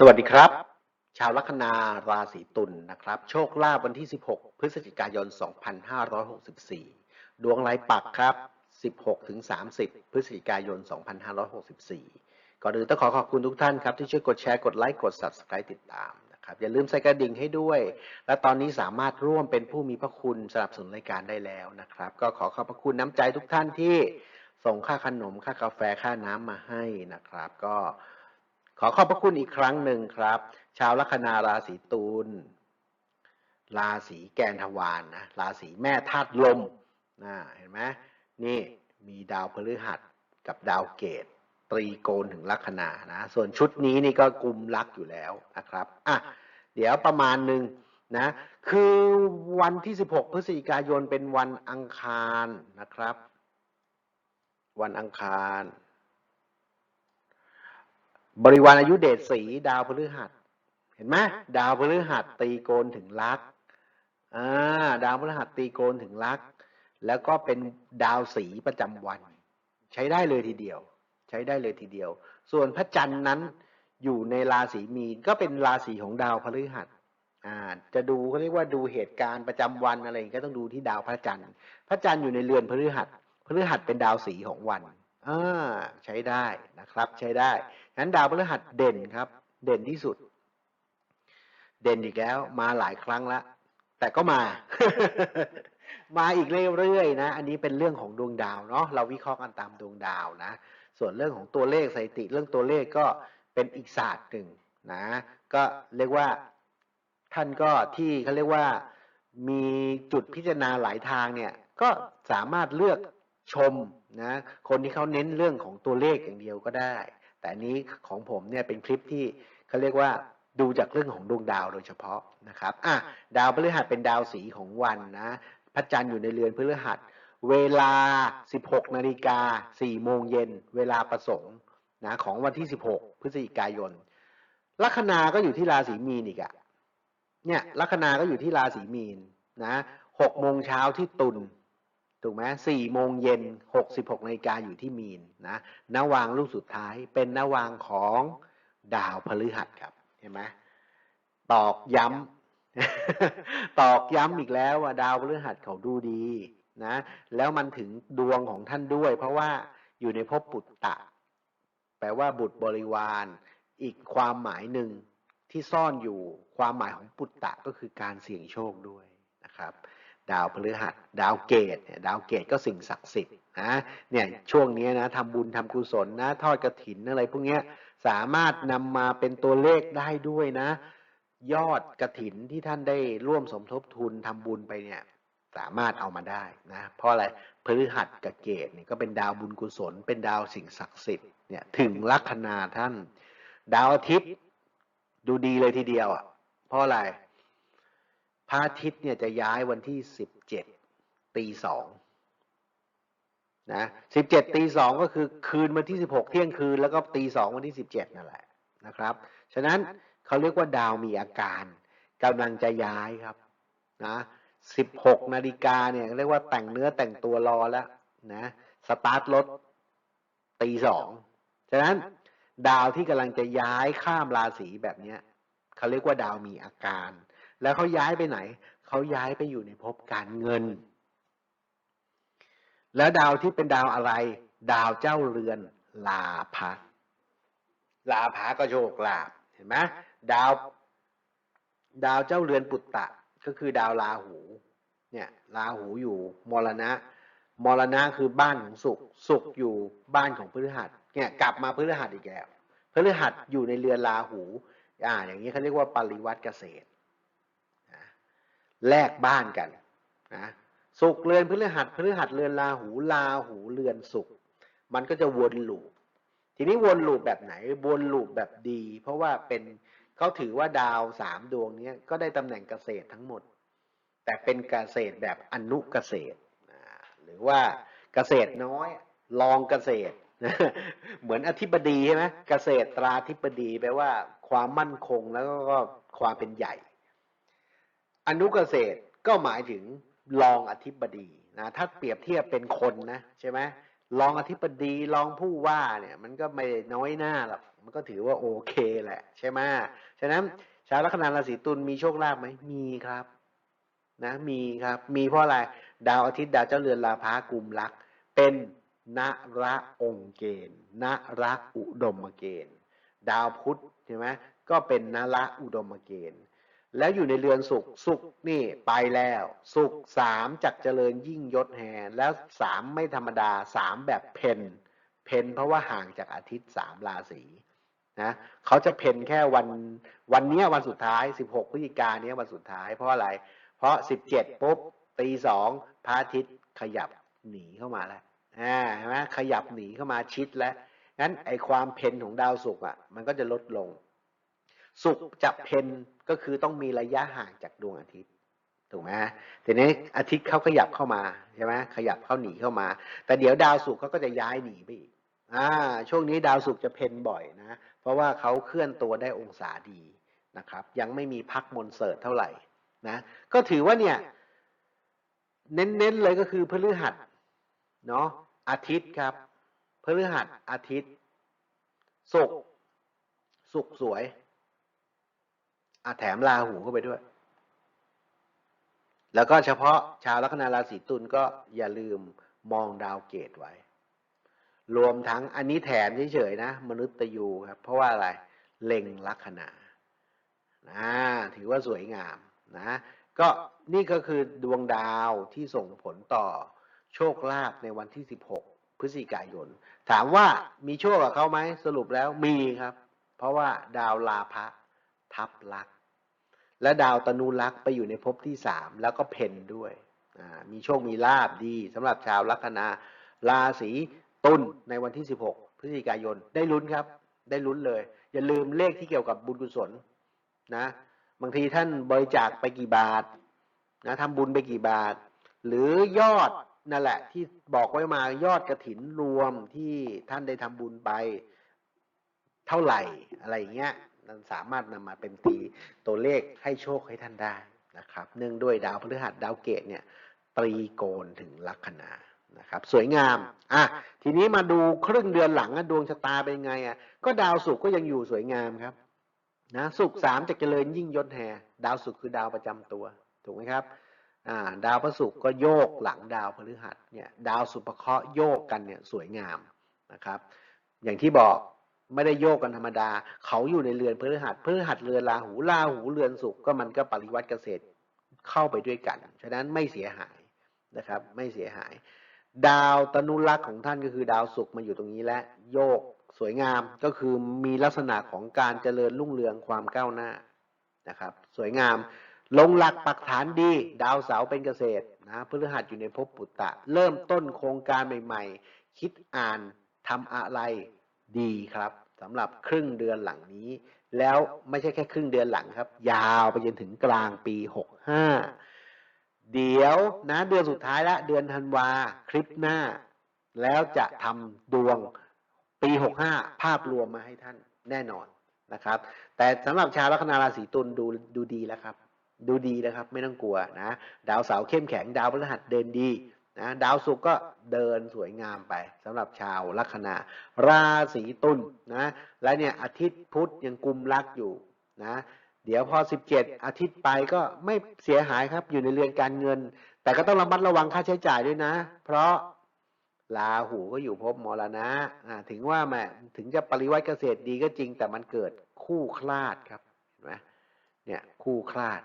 สวัสดีครับ ชาวลัคนาราศีตุลนะครับ โชคลาภวันที่ 16 พฤศจิกายน 2564 ดวงลายปักครับ 16ถึง30 พฤศจิกายน 2564 ก่อนอื่นต้องขอขอบคุณทุกท่านครับ ที่ช่วยกดแชร์กดไลค์กด Subscribe ติดตามนะครับ อย่าลืมใส่กระดิ่งให้ด้วย และตอนนี้สามารถร่วมเป็นผู้มีพระคุณสนับสนุนรายการได้แล้วนะครับ ก็ขอขอบพระคุณน้ำใจทุกท่านที่ส่งค่าขนมค่ากาแฟค่าน้ำมาให้นะครับ ก็ ขอขอบพระคุณอีกครั้งหนึ่งครับ ชาวลัคนาราศีตุลราศีแกนทวารนนะราศีแม่ธาตุลมนะเห็นไหมนี่มีดาวพฤหัสกับดาวเกตตรีโกณถึงลัคนานะส่วนชุดนี้นี่ก็กลุ่มลักอยู่แล้วนะครับอะเดี๋ยวประมาณหนึ่งนะคือวันที่ 16 พฤศจิกายนเป็นวันอังคารนะครับ วันอังคาร บริวารอายุเดชสีดาวพฤหัส เห็นไหมดาวพฤหัสตีโกนถึงลักอ่าดาวพฤหัสตีโกนถึงลัก แล้วก็เป็นดาวสีประจำวัน ใช้ได้เลยทีเดียว ใช้ได้เลยทีเดียว ส่วนพระจันทร์นั้นอยู่ในราศีมีนก็เป็นราศีของดาวพฤหัสอ่าจะดูเขาเรียกว่าดูเหตุการณ์ประจำวันอะไรก็ต้องดูที่ดาวพระจันทร์พระจันทร์อยู่ในเรือนพฤหัสพฤหัสเป็นดาวสีของวันอ่าใช้ได้นะครับ ใช้ได้ งั้นดาวพฤหัสเด่นครับ เด่นที่สุด เด่นอีกแล้ว มาหลายครั้งแล้วแต่ก็มา มาอีกเรื่อยๆนะ อันนี้เป็นเรื่องของดวงดาวเนาะ เราวิเคราะห์กันตามดวงดาวนะ ส่วนเรื่องของตัวเลขสถิติ เรื่องตัวเลขก็เป็นอีกศาสตร์หนึ่งนะ ก็เรียกว่าท่านก็ที่เขาเรียกว่ามีจุดพิจารณาหลายทางเนี่ย ก็สามารถเลือกชมนะ คนที่เขาเน้นเรื่องของตัวเลขอย่างเดียวก็ได้ แต่อันนี้ของผมเนี่ยเป็นคลิปที่เขาเรียกว่าดูจากเรื่องของดวงดาวโดยเฉพาะนะครับอะดาวพฤหัสเป็นดาวสีของวันนะพระจันทร์อยู่ในเรือนพฤหัส เวลา 16นาฬิกา4โมงเย็นเวลาประสงค์นะของวันที่ 16 พฤศจิกายนลัคนาก็อยู่ที่ราศีมีนอีกอะเนี่ยลัคนาก็อยู่ที่ราศีมีนนะ6โมงเช้าที่ตุล ถูกไหมสี่โมงเย็นหกสิบหกนาฬิกาอยู่ที่มีนนะนวางลูกสุดท้ายเป็นนวางของดาวพฤหัสครับ เห็นไหมตอกย้ำตอกย้ำอีกแล้วว่าดาวพฤหัสเขาดูดีนะ แล้วมันถึงดวงของท่านด้วย เพราะว่าอยู่ในภพปุตตะ แปลว่าบุตรบริวาร อีกความหมายหนึ่งที่ซ่อนอยู่ความหมายของปุตตะก็คือการเสี่ยงโชคด้วยนะครับ ดาวพฤหัส ดาวเกตเนี่ยดาวเกตก็สิ่งศักดิ์สิทธิ์นะเนี่ยช่วงนี้นะทำบุญทำกุศลนะทอดกระถินอะไรพวกนี้สามารถนำมาเป็นตัวเลขได้ด้วยนะ ยอดกระถินที่ท่านได้ร่วมสมทบทุนทำบุญไปเนี่ยสามารถเอามาได้นะเพราะอะไรพฤหัสกับเกตเนี่ยก็เป็นดาวบุญกุศล เป็นดาวสิ่งศักดิ์สิทธิ์เนี่ยถึงลัคนาท่าน ดาวอาทิตย์ดูดีเลยทีเดียวอะเพราะอะไร พระอาทิตย์เนี่ยจะย้ายวันที่สิบเจ็ดตีสองนะสิบเจ็ดตีสองก็คือคืนวันที่สิบหกเที่ยงคืนแล้วก็ตีสองวันที่สิบเจ็ดนั่นแหละนะครับ ฉะนั้นเขาเรียกว่าดาวมีอาการกำลังจะย้ายครับนะสิบหกนาฬิกาเนี่ยเรียกว่าแต่งเนื้อแต่งตัวรอแล้วนะสตาร์ทรถตีสองฉะนั้นดาวที่กำลังจะย้ายข้ามราศีแบบเนี้ยเขาเรียกว่าดาวมีอาการ แล้วเขาย้ายไปไหน เขาย้ายไปอยู่ในภพการเงิน แล้วดาวที่เป็นดาวอะไร ดาวเจ้าเรือนลาภะลาภะก็โชคลาภเห็นไหมดาว ดาวเจ้าเรือนปุตตะ ก็คือดาวราหู เนี่ยราหูอยู่มรณะมรณะคือบ้านของสุขสุขอยู่บ้านของพฤหัสเนี่ยกลับมาพฤหัสอีกแล้วพฤหัสอยู่ในเรือนราหู อ่า อย่างนี้เขาเรียกว่าปริวัติเกษตร แลกบ้านกันนะสุกเรือนพฤหัสพฤหัสเรือนราหูลาหูเรือนสุกมันก็จะวนลูป ทีนี้วนลูปแบบไหนวนลูปแบบดี เพราะว่าเป็นเขาถือว่าดาวสามดวงนี้ก็ได้ตำแหน่งเกษตรทั้งหมด แต่เป็นเกษตรแบบอนุเกษตรหรือว่าเกษตรน้อยรองเกษตรเหมือนอธิบดีใช่ไหมเกษตรตราธิบดีแปลว่าความมั่นคงแล้วก็ความเป็นใหญ่ อนุเกษตรก็หมายถึงรองอธิบดีนะถ้าเปรียบเทียบเป็นคนนะใช่ไหมรองอธิบดีรองผู้ว่าเนี่ย มันก็ไม่น้อยหน้าหรอกมันก็ถือว่าโอเคแหละ ใช่ไหมฉะนั้นชาวลัคนาราศีตุลมีโชคลาภไหมมีครับ นะ มีครับ มีเพราะอะไรดาวอาทิตย์ดาวเจ้าเรือนลาภากลุ่มรัก เป็นนระองค์เกณฑ์นระอุดมเกณฑ์ ดาวพุธใช่ไหมก็เป็นนระอุดมเกณฑ์ แล้วอยู่ในเรือนสุขสุขนี่ไปแล้ว สุขสามจักเจริญยิ่งยศแห่แล้วสามไม่ธรรมดาสามแบบเพนเพนเพราะว่าห่างจากอาทิตย์สามราศีนะเขาจะเพนแค่วันวันนี้วันสุดท้ายสิบหกพฤศจิกาเนี้ยวันสุดท้าย เพราะอะไร เพราะสิบเจ็ดปุ๊บตีสองพระอาทิตย์ขยับหนีเข้ามาแล้วอ่าเห็นไหมขยับหนีเข้ามาชิดแล้วงั้นไอความเพนของดาวศุกร์อะมันก็จะลดลง ศุกร์จะเพนก็คือต้องมีระยะห่างจากดวงอาทิตย์ถูกไหมทีนี้อาทิตย์เขาขยับเข้ามาใช่ไหมขยับเข้าหนีเข้ามา แต่เดี๋ยวดาวศุกร์เขาก็จะย้ายหนีไปอีกอ่า ช่วงนี้ดาวศุกร์จะเพนบ่อยนะ เพราะว่าเขาเคลื่อนตัวได้องศาดีนะครับ ยังไม่มีพักมนเสิร์ตเท่าไหร่นะ ก็ถือว่าเนี่ย เน้นๆเลยก็คือพฤหัสเนาะอาทิตย์ครับพฤหัสอาทิตย์ศุกร์ศุกร์สวย อาแถมราหูเข้าไปด้วย แล้วก็เฉพาะชาวลัคนาราศีตุลก็อย่าลืมมองดาวเกตไว้ รวมทั้งอันนี้แถมเฉยๆนะ มนุษย์ตยูครับ เพราะว่าอะไรเล็งลัคนานะถือว่าสวยงามนะ ก็นี่ก็คือดวงดาวที่ส่งผลต่อโชคลาภในวันที่ 16 พฤศจิกายน ถามว่ามีโชคกับเขาไหมสรุปแล้วมีครับ เพราะว่าดาวลาภะทับลักษ และดาวตนูลักษ์ไปอยู่ในภพที่สามแล้วก็เพนด้วยมีโชคมีลาบดีสำหรับชาวลัคนาราศีตุลในวันที่ 16 พฤศจิกายนได้ลุ้นครับ ได้ลุ้นเลย อย่าลืมเลขที่เกี่ยวกับบุญกุศลนะบางทีท่านบริจาคไปกี่บาทนะทำบุญไปกี่บาท หรือยอดนั่นแหละ ที่บอกไว้มายอดกระถินรวมที่ท่านได้ทำบุญไป เท่าไหร่อะไรเงี้ย มันสามารถนำมาเป็นตีตัวเลขให้โชคให้ท่านได้นะครับ เนื่องด้วยดาวพฤหัสดาวเกตเนี่ยตรีโกณถึงลัคนานะครับ สวยงามอะทีนี้มาดูครึ่งเดือนหลังดวงชะตาเป็นไงอะก็ดาวศุกร์ก็ยังอยู่สวยงามครับนะศุกร์สามจะเจริญยิ่งยศแห่ดาวศุกร์คือดาวประจำตัวถูกไหมครับาดาวพระศุกร์ก็โยกหลังดาวพฤหัสเนี่ยดาวสุภเคราะห์โยกกันเนี่ยสวยงามนะครับ อย่างที่บอก ไม่ได้โยกกันธรรมดา เขาอยู่ในเรือนพฤหัสพฤหัสเรือนราหูราหูเรือนศุกก็มันก็ปริวัติเกษตรเข้าไปด้วยกัน ฉะนั้นไม่เสียหายนะครับ ไม่เสียหาย ดาวตนุรักษ์ของท่านก็คือดาวศุกร์มาอยู่ตรงนี้และโยกสวยงามก็คือมีลักษณะของการเจริญรุ่งเรืองความก้าวหน้านะครับ สวยงามลงหลักปักฐานดี ดาวเสาเป็นเกษตรนะพฤหัสอยู่ในภพปุตตะ เริ่มต้นโครงการใหม่ ๆ คิดอ่านทำอะไร ดีครับสำหรับครึ่งเดือนหลังนี้ แล้วไม่ใช่แค่ครึ่งเดือนหลังครับ ยาวไปจนถึงกลางปีหกห้าเดี๋ยวนะเดือนสุดท้ายละเดือนธันวาคลิปหน้า แล้วจะทำดวงปีหกห้าภาพรวมมาให้ท่านแน่นอนนะครับ แต่สำหรับชาวลัคนาราศีตุลดูดูดีแล้วครับ ดูดีแล้วครับ ไม่ต้องกลัวนะ ดาวเสาร์เข้มแข็งดาวพฤหัสเดินดี นะดาวศุกร์ก็เดินสวยงามไปสำหรับชาวลัคนา ราศีตุลนะและเนี่ยอาทิตย์พุธยังกุมรักอยู่นะเดี๋ยวพอ 17 อาทิตย์ไปก็ไม่เสียหายครับอยู่ในเรือนการเงิน แต่ก็ต้องระมัดระวังค่าใช้จ่ายด้วยนะ เพราะลาหูก็อยู่ภพมรณะะถึงว่าแม่ถึงจะปริวัติเกษตรดีก็จริง แต่มันเกิดคู่คลาดครับเห็นไหมเนี่ยคู่คลาด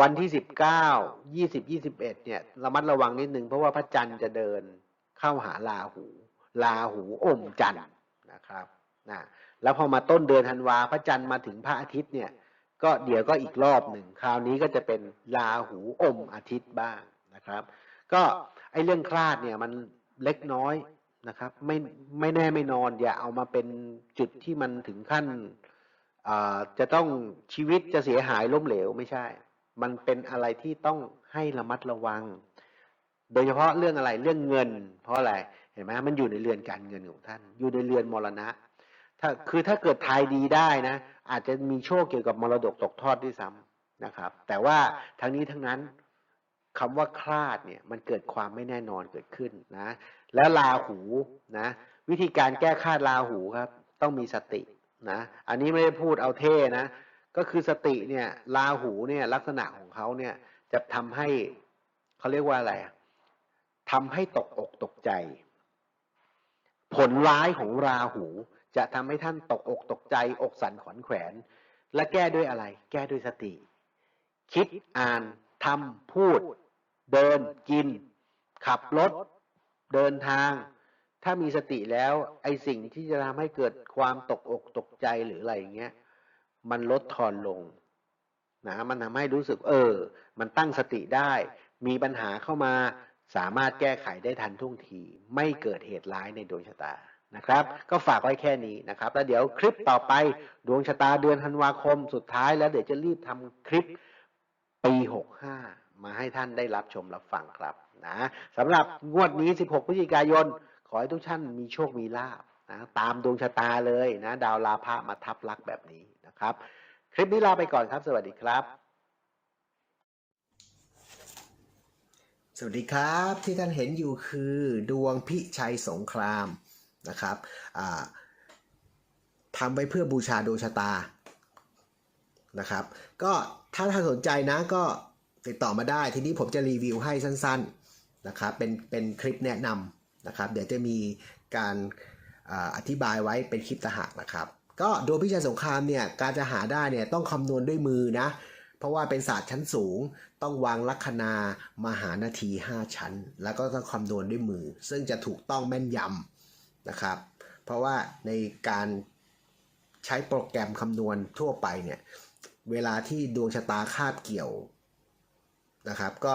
วันที่สิบเก้ายี่สิบยี่สิบเอ็ดเนี่ยระมัดระวังนิดนึงเพราะว่าพระจันทร์จะเดินเข้าหาลาหูลาหูอมจันทร์นะครับนะแล้วพอมาต้นเดือนธันวาพระจันทร์มาถึงพระอาทิตย์เนี่ยก็เดี๋ยวก็อีกรอบหนึ่งคราวนี้ก็จะเป็นลาหูอมอาทิตย์บ้างนะครับ ก็ไอ้เรื่องคลาดเนี่ยมันเล็กน้อยนะครับ ไม่ไม่แน่ไม่นอนอย่าเอามาเป็นจุดที่มันถึงขั้นจะต้องชีวิตจะเสียหายล้มเหลวไม่ใช่ มันเป็นอะไรที่ต้องให้ระมัดระวัง โดยเฉพาะเรื่องอะไรเรื่องเงิน เพราะอะไรเห็นไหมมันอยู่ในเรือนการเงินของท่าน อยู่ในเรือนมรณะ ถ้าคือถ้าเกิดทายดีได้นะ อาจจะมีโชคเกี่ยวกับมรดกตกทอดด้วยซ้ำนะครับ แต่ว่าทั้งนี้ทั้งนั้นคำว่าคลาดเนี่ยมันเกิดความไม่แน่นอนเกิดขึ้นนะ แล้วลาหูนะ วิธีการแก้คลาดลาหูครับ ต้องมีสตินะ อันนี้ไม่ได้พูดเอาเท่นะ ก็คือสติเนี่ยราหูเนี่ยลักษณะของเขาเนี่ยจะทำให้เขาเรียกว่าอะไรอะทำให้ตกอกตกใจ ผลร้ายของราหูจะทำให้ท่านตกอกตกใจ อกสั่นขวัญแขวน และแก้ด้วยอะไร แก้ด้วยสติ คิดอ่านทำพูด เดินกิน ขับรถ เดินทาง ถ้ามีสติแล้ว ไอสิ่งที่จะทำให้เกิดความตกอกตกใจหรืออะไรอย่างเงี้ย มันลดทอนลงนะมันทำให้รู้สึกเออ มันตั้งสติได้ มีปัญหาเข้ามาสามารถแก้ไขได้ทันท่วงที ไม่เกิดเหตุร้ายในดวงชะตานะครับ ก็ฝากไว้แค่นี้นะครับ แล้วเดี๋ยวคลิปต่อไปดวงชะตาเดือนธันวาคมสุดท้ายแล้วเดี๋ยวจะรีบทำคลิปปี65มาให้ท่านได้รับชมรับฟังครับนะสำหรับงวดนี้ 16 พฤศจิกายน ขอให้ทุกท่านมีโชคมีลาบนะตามดวงชะตาเลยนะ ดาวลาภะมาทับลักแบบนี้ ครับ คลิปนี้ลาไปก่อนครับ สวัสดีครับ สวัสดีครับที่ท่านเห็นอยู่คือดวงพิชัยสงครามนะครับทำไว้เพื่อบูชาดวงชะตานะครับ ก็ถ้าท่านสนใจนะก็ติดต่อมาได้ทีนี้ผมจะรีวิวให้สั้นๆนะครับเป็นเป็นคลิปแนะนำนะครับ เดี๋ยวจะมีการอาอธิบายไว้เป็นคลิปตะหากนะครับ ก็ดวงพิชัยสงครามเนี่ยการจะหาได้เนี่ยต้องคำนวณด้วยมือนะ เพราะว่าเป็นศาสตร์ชั้นสูง ต้องวางลัคนา มหานาที 5 ชั้น แล้วก็ต้องคำนวณด้วยมือ ซึ่งจะถูกต้องแม่นยำนะครับ เพราะว่าในการใช้โปรแกรมคำนวณทั่วไปเนี่ยเวลาที่ดวงชะตาคาบเกี่ยวนะครับ ก็